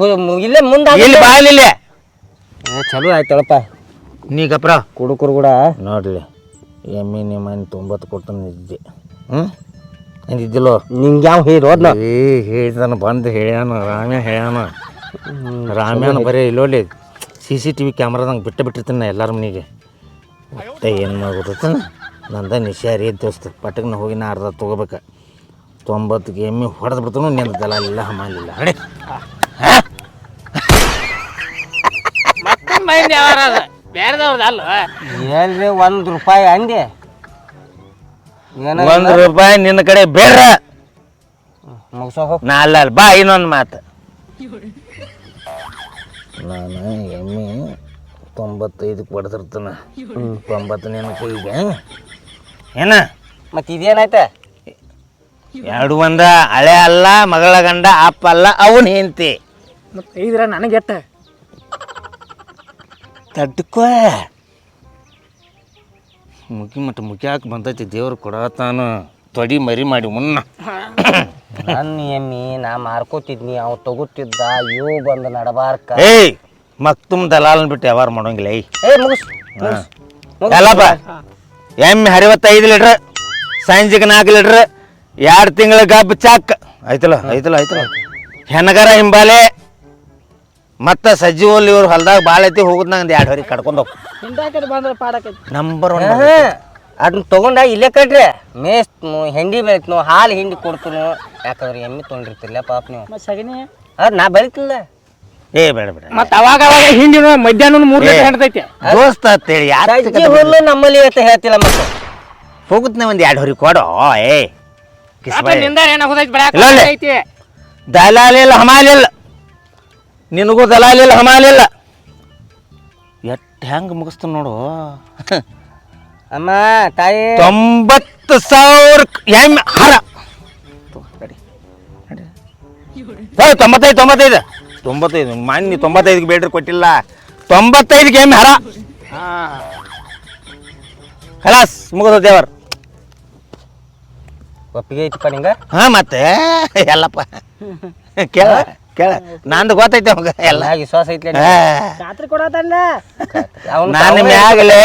ಇಲ್ಲೇ ಮುಂದೆ ಇಲ್ಲಿ ಚಲೋ ಆಯ್ತಳಪ್ಪ ನೀ ಗಪ್ರ. ಕುಡುಕರು ಕೂಡ. ನೋಡ್ಲಿ ಎಮ್ಮೆ ನಿಮ್ಮ ತೊಂಬತ್ತು ಕೊಡ್ತಾನೆ ಇದ್ದೆ ಹ್ಞೂ ಅಂದಿದ್ದಿಲ್ಲೋ ನಿಂಗೆ ಯಾವ ಹೇಳಿ ಏ ಹೇಳ್ತಾನ ಬಂದು ಹೇಳ್ಯಾನ ರಾಮ್ಯ ಹೇಳ್ಯಾನ. ರಾಮ್ಯಾನ ಬರೀ ಇಲ್ಲೋಲಿ ಸಿ ಸಿ ಟಿ ವಿ ಕ್ಯಾಮ್ರಾದಂಗೆ ಬಿಟ್ಟು ಬಿಟ್ಟಿರ್ತೀನಿ ನಾ ಎಲ್ಲರ ಮನೆಗೆ. ಮತ್ತೆ ಏನು ಮಾಡ್ಬಿಟ್ಟಿರ್ತಾನ ನಂದ ನಿಶಾರಿ ದೋಸ್ತ. ಪಟಕ್ನ ಹೋಗಿ ನಾ ಅರ್ಧ ತೊಗೋಬೇಕು. ತೊಂಬತ್ತಿಗೆ ಎಮ್ಮೆ ಹೊಡೆದು ಬಿಡ್ತಾನು ನಿಂದ ದಲಾಲಿಲ್ಲ ಹಮಾಲಿಲ್ಲ ಮತ್ತೆ ಅದ? ಬೇರೆದವ್ರದ್ದು ಅಲ್ಲ ಎಲ್ರಿ ಒಂದು ರೂಪಾಯಿ ಅಂದೆ. ಏನ ಒಂದು ರೂಪಾಯಿ ನಿನ್ನ ಕಡೆ ಬೇಡ ಮುಗಿಸೋ ನಾ ಅಲ್ಲ ಅಲ್ಲ. ಬಾ ಇನ್ನೊಂದು ಮಾತು. ನಾನು ಎಮ್ಮೆ ತೊಂಬತ್ತೈದಕ್ಕೆ ಹೊಡೆದಿರ್ತಾನೆ. ತೊಂಬತ್ತು ನಿನ್ನ ಕೈಗೆ ಏನ? ಮತ್ತೆ ಇದೇನಾಯ್ತ? ಎರಡು ಒಂದ ಹಳೆ ಅಲ್ಲ ಮಗಳ ಗಂಡ ಅಪ್ಪ ಅಲ್ಲ ಅವನ್ ಹೆಂಡತಿ. ಮತ್ತೆ ಇದ್ರ ನನಗೆ ಎಟ್ಟ? ತಡ್ಕೋ. ಮುಗಿ ಮಟ್ಟ ಹಾಕಿ ಬಂದೈತಿ ದೇವ್ರು ಕೊಡತಾನು ತೊಡಿ ಮರಿ ಮಾಡಿ ಮುನ್ನ. ನನ್ನ ಎಮ್ಮಿ ನಾ ಮಾರ್ಕೋತಿದ್ನಿ ಅವ್ ತಗೋತಿದ್ದ ಇವು ಬಂದು ನಡಬಾರ್ಕ. ಏಯ್ ಮಕ್ತುಮ್ ದಲಾಲನ್ ಬಿಟ್ಟು ಯಾವಾರ ಮಾಡೋಂಗಿಲ್ಲ ಏಯ್. ಏ ಮುಗಿಸ್ ಮುಗಿಸ್ ಎಲ್ಲಪ್ಪ ಎಮ್ಮೆ ಹರಿವತ್ತೈದು ಲೀಟ್ರ್ ಸಂಜೆಗೆ ನಾಲ್ಕು ಲೀಟ್ರ್ ಎರಡು ತಿಂಗಳ ಗಬ್ಬ ಚಾಕ್. ಆಯ್ತಲ್ಲ ಆಯ್ತಲ್ಲ ಆಯ್ತಲ್ಲ. ಹೆಣಗರ ಹಿಂಬಾಲೆ ಮತ್ತು ಸಜ್ಜಿವಲ್ಲಿ ಇವ್ರು ಹೊಲ್ದಾಗ ಭಾಳ ಐತಿ ಹೋಗುದ್ನಾಗ ಒಂದು ಎರಡು ಹೊರಿ ಕಡ್ಕೊಂಡು ಹೋಗ್. ಹಿಂದಾಕಡೆ ಬಂದ್ರೆ ಪಾಡಕೈತಿ ನಂಬರ್ ಒನ್ ಅದನ್ನ ತಗೊಂಡ ಇಲ್ಲೇ ಕಟ್ರಿ. ಮೇಸ್ ಹೆಂಡಿ ಬೇಕು ಹಾಲು ಹಿಂಡಿ ಕೊಡ್ತೀನಿ ಯಾಕಂದ್ರೆ ಎಮ್ಮಿ ತೊಗೊಂಡಿರ್ತಿಲ್ಲ ಪಾಪ ನೀವು. ಮತ್ತೆ ಸಗಣಿ? ಅದ್ ನಾ ಬರಿತಿಲ್ಲ. ಏ ಬೇಡ ಬೇಡ ಮತ್ತೆ ಅವಾಗ ಅವಾಗ ಹಿಂಡಿನ ಮಧ್ಯಾಹ್ನ ಮೂರು ಗಂಟೆ ಹೆಣ್ತೈತೆ ದೋಸ್ತ ಅಂತೇಳಿ ಯಾರು ಸಜ್ಜಿ ಹುಲ್ಲು ನಮ್ಮಲ್ಲಿ ಅಂತ ಹೇಳ್ತಿಲ್ಲ ಮತ್ತೆ. ಹೋಗುತ್ತ ಒಂದು ಎರಡು ಹೊರಿ ಕೊಡೋ ಏ. ಕಿಸ್ಬಾಯ್ನಿಂದ ಏನಾಗೋದೈತಿ ಬೆಳಕ ಇಲ್ಲ, ಇಲ್ಲ. ಐತಿ ದಲಾಲಿಲ್ಲ ಹಮಾಲಿಲ್ಲ ನಿನಗೂ ದಲಾಲಿಲ್ಲ ಹಮಾಲಿಲ್ಲ ಎಟ್ಟು ಹೆಂಗೆ ಮುಗಿಸ್ತು ನೋಡು. ಅಮ್ಮ ತಾಯಿ. ತೊಂಬತ್ತು ಸಾವಿರ ಎಂ ಹರ. ತಗೋ, ನಡಿ, ನಡಿ. ಏ, ತೊಂಬತ್ತೈದು ತೊಂಬತ್ತೈದು. ತೊಂಬತ್ತೈದು ಮಾನ್ಯ ತೊಂಬತ್ತೈದಕ್ಕೆ ಬೇಡ್ರಿ ಕೊಟ್ಟಿಲ್ಲ. ತೊಂಬತ್ತೈದಕ್ಕೆ ಎಮ್ಮೆ ಹರ. ಕಲಾಸ್ ಮುಗಿದ ದೇವರ್. ಒಪ್ಪಿಗೆ ಐತಿಪ್ಪ ನಿಂಗ? ಹಾ ಮತ್ತೆ. ಎಲ್ಲಪ್ಪ. ಕೇಳ ಕೇಳ. ನಂದು ಗೊತ್ತೈತೆ ಅವಾಗ ಎಲ್ಲ. ವಿಶ್ವಾಸ ಐತ್ಲೆ ರಾತ್ರಿ ಜಾತ್ರೆ ಕೊಡತಲ್ಲ ಅವ್ನು ನಾನು ಮ್ಯಾಗಲೇ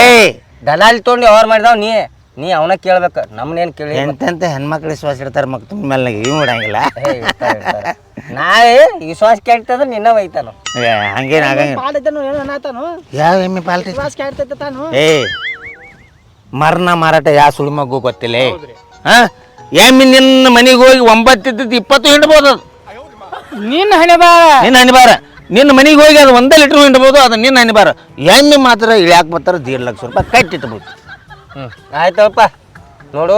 ದಲಾಲಿ ತೊಗೊಂಡು ಅವ್ರು ಮಾಡಿದವ್ ನೀ. ನೀ ಅವನ ಕೇಳ್ಬೇಕು ನಮ್ಮನೇನು ಕೇಳಿ ಎಂತೆಂತ ಹೆಣ್ಮಕ್ಳು ವಿಶ್ವಾಸ ಇಡ್ತಾರೆ ಮಕ್ ತುಂಬ ಮೇಲೆ ಇವ್ ಮಾಡಂಗಿಲ್ಲ ಏ, ಇರ್ತಾರೆ, ಇರ್ತಾರೆ. ನಾಳೆ ವಿಶ್ವಾಸ ಕೇಳ್ತದ ನಿನ್ನ ಒಯ್ತಾನು. ಏ, ಹಂಗೇನ್ ಆಗಂಗಿಲ್ಲ. ಪಾಡೈತನು ಏನು ಅನ್ನತಾನು ಯಾವ ಎಮ್ಮೆ ಪಾಲ್ಟಿ ವಿಶ್ವಾಸ ಕೇಳ್ತೈತೆ ತಾನು. ಏ ಮರ್ನ ಮಾರಾಟ ಯಾವ ಸುಳಿ ಮಗು ಗೊತ್ತಿಲ್ಲ. ಹಾ? ಎಮ್ಮೆ ನಿನ್ನ ಮನೆಗೆ ಹೋಗಿ ಒಂಬತ್ತಿದ್ದು ಇಪ್ಪತ್ತು ಹಿಂಡ್ಬೋದು ಅದು. ನಿನ್ನ ಹಣಿಬಾರ ನಿನ್ನ ಹನಿಬಾರ ನಿನ್ನ ಮನೆಗೆ ಹೋಗಿ ಅದು ಒಂದೇ ಲೀಟ್ರ್ ಹಿಂಡ್ಬೋದು ಅದು ನಿನ್ನ ಹಣಿಬಾರ ಎಮ್ಮೆ ಮಾತ್ರ ಇಳ್ಯಾಕ ಬರ್ತಾರೆ ದೀಡ್ ಲಕ್ಷ ರೂಪಾಯಿ ಕಟ್ಟಿಟ್ಬೋದು ಹ್ಞೂ ಆಯ್ತಪ್ಪ. ನೋಡು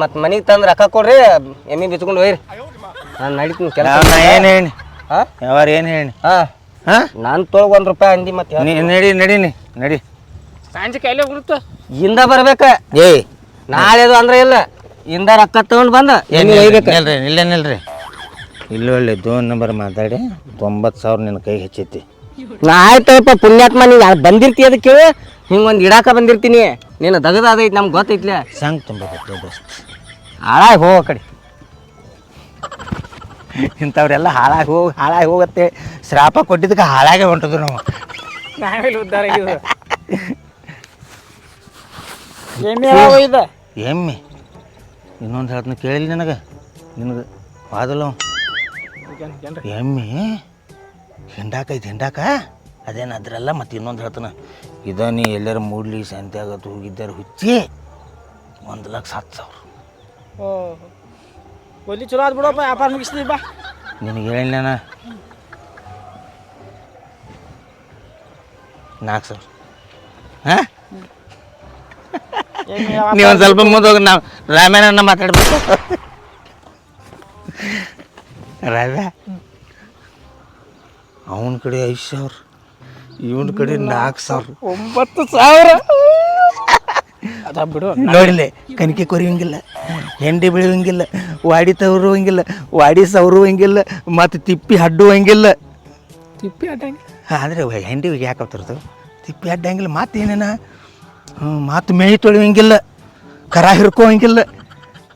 ಮತ್ತೆ ಮನೆಗೆ ತಂದು ರೊಕ್ಕ ಕೊಡ್ರಿ ಎಮ್ಮಿ ಬಿಚ್ಕೊಂಡು ಹೋಯ್ರಿ. ನಾನು ನಡೀತೀನಿ ಕೆಲಸ. ಏನು ಹೇಳಿ? ಹಾಂ? ಯಾವಾರ ಏನು ಹೇಳಿ? ಹಾಂ. ಹಾಂ? ನಾನು ತೊಳಗ ಒಂದು ರೂಪಾಯಿ ಅಂದಿ ಮತ್ತೆ ನೀ ನಡಿ ನಡೀನಿ ನಡಿ. ಸಂಜೆ ಕೈಲೇ ಬಿಡುತ್ತ ಇಂದ ಬರ್ಬೇಕ. ಏಯ್. ನಾಳೆದು ಅಂದ್ರೆ ಇಲ್ಲ. ಇಂದ ರೊಕ್ಕ ತಗೊಂಡು ಬಂದ? ಇಲ್ಲೇನಿಲ್ರಿ ಒಯ್ಬೇಕು ನಿಲ್ರಿ ನಿಲ್ಲ ನಿಲ್ರಿ. ಇಲ್ಲಿ ಒಳ್ಳೆ ದೋನ್ ನಂಬರ್ ಮಾತಾಡಿ ತೊಂಬತ್ತು ಸಾವಿರ ನಿನ್ನ ಕೈ ಹೆಚ್ಚೈತಿ. ನಾ ಆಯ್ತಪ್ಪ ಪುಣ್ಯಾತ್ಮ ನೀ ಯಾರು ಬಂದಿರ್ತಿ ಅದಕ್ಕೆ? ಹಿಂಗೊಂದು ಒಂದು ಇಡಾಕ ಬಂದಿರ್ತೀನಿ. ನೀನು ದಗದ ಅದೈತಿ ನಮ್ಗೆ ಗೊತ್ತೈತ್ಲೆ. ಸಂಗ್ ತುಂಬ ದೋಸ್ತ್. ಹಾಳಾಗಿ ಹೋಗೋ ಕಡೆ. ಇಂಥವ್ರೆಲ್ಲ ಹಾಳಾಗಿ ಹೋಗಿ ಹಾಳಾಗಿ ಹೋಗತ್ತೆ. ಶ್ರಾಪ ಕೊಟ್ಟಿದ್ದಕ್ಕೆ ಹಾಳಾಗೆ ಹೊಂಟದ್ರು ನಾವು. ನಾವೆಲ್ಲ ಉದ್ದಾರ *laughs* ಎಮ್ಮೆ ಎಮ್ಮೆ. ಇನ್ನೊಂದು ಹೇಳ್ತೀನಿ ಕೇಳಿಲ್ಲ ನನಗೆ? ನಿನಗೆ ಎಮ್ಮೆ? ಹಿಂಡಾಕೈತಿ ಹಿಂಡಾಕ? ಅದೇನು ಅದ್ರಲ್ಲ ಮತ್ತು ಇನ್ನೊಂದು ಹೇಳ್ತಾನೆ. ಇದ ನೀ ಎಲ್ಲರೂ ಮೂಡ್ಲಿ ಸಂತ್ಯಾಗ ತೂಗಿದ್ದಾರೆ ಹೋಗಿದ್ದಾರೆ ಹುಚ್ಚಿ ಒಂದು ಲಕ್ಷ ಹತ್ತು ಸಾವಿರ. ಓ ಚಲೋ ಆದ್ ಬಿಡಪ್ಪ ವ್ಯಾಪಾರ ಮುಗಿಸ್ತೀವಿ ಬಾ. ನಿನಗೆ ಹೇಳಿಲ್ಲ ನಾಲ್ಕು ಸಾವಿರ. ಹಾಂ? ಎಮ್ಮೆ ಯಾವ- ನೀವು ಒಂದು ಸ್ವಲ್ಪ ಮುಂದೆ ಹೋಗಿ ನಾವು ರಾಮೇನ ಮಾತಾಡ್ಬೇಕು. ರಾಜಾ ಅವನ ಕಡೆ ಐದು ಸಾವಿರ ಇವನ ಕಡೆ ನಾಲ್ಕು ಸಾವಿರ. ಒಂಬತ್ತು ಸಾವಿರ. ಬಿಡು ನೋಡಿಲ್ಲ ಕನಿಕೆ ಕೊರಿಯಂಗಿಲ್ಲ ಹೆಂಡಿ ಬೆಳೆಯುವಂಗಿಲ್ಲ ವಾಡಿ ತವರುವಂಗಿಲ್ಲ ವಾಡಿ ಸವರುವಂಗಿಲ್ಲ ಮತ್ತು ತಿಪ್ಪಿ ಹಡ್ಡುವಂಗಿಲ್ಲ. ತಿಪ್ಪಿ ಅಡ್ಡಂಗಿಲ್ಲ ಆದರೆ ಹೆಂಡಿ ಯಾಕೆ ತಿಪ್ಪಿ ಅಡ್ಡಂಗಿಲ್ಲ ಮಾತು ಏನೇನ ಹ್ಞೂ ಮಾತು ಮೇಯಿ ತೊಳೆಯುವಂಗಿಲ್ಲ ಕರ ಹಿರ್ಕೋವಂಗಿಲ್ಲ.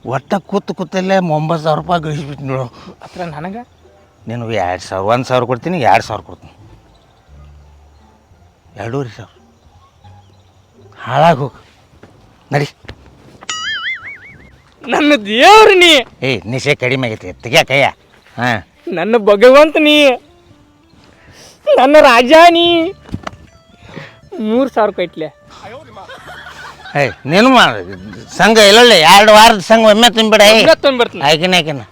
ಒಟ್ಟ ಕೂತು ಕೂತಲ್ಲೇ ಒಂಬತ್ತು ಸಾವಿರ ರೂಪಾಯಿ ಗಳಿಸ್ಬಿಟ್ಟು ನೋಡು. ಹತ್ರ ನನಗೆ? ನಿನಗೆ ಎರಡು ಸಾವಿರ ಒಂದು ಸಾವಿರ ಕೊಡ್ತೀನಿ ಎರಡು ಸಾವಿರ ಕೊಡ್ತೀನಿ. ಎರಡೂವರೆ ಸಾವಿರ. ಹಾಳಾಗಿ ಹೋಗು. ನಡಿ. ನನ್ನ ದೇವ್ರು ನೀ! ಏಯ್ ನಿಶೆ ಕಡಿಮೆ ಆಗೈತಿ ತೆಗಿಯ ಕೈಯ. ಹಾಂ. ನನ್ನ ಭಗವಂತ ನೀ! ನನ್ನ ರಾಜ ನೀ! ಮೂರು ಸಾವಿರ ಕಟ್ಲೆ ಏಯ್ ನೀನು ಮಾ ಸಂಘ ಇಲ್ಲೊಳ್ಳೆ ಎರಡು ವಾರದ ಸಂಘ ಒಮ್ಮೆ ತುಂಬಿಡ ಬರ್ತೀನಿ ಆಯ್ಕಿನ ಆಯ್ಕಿನ.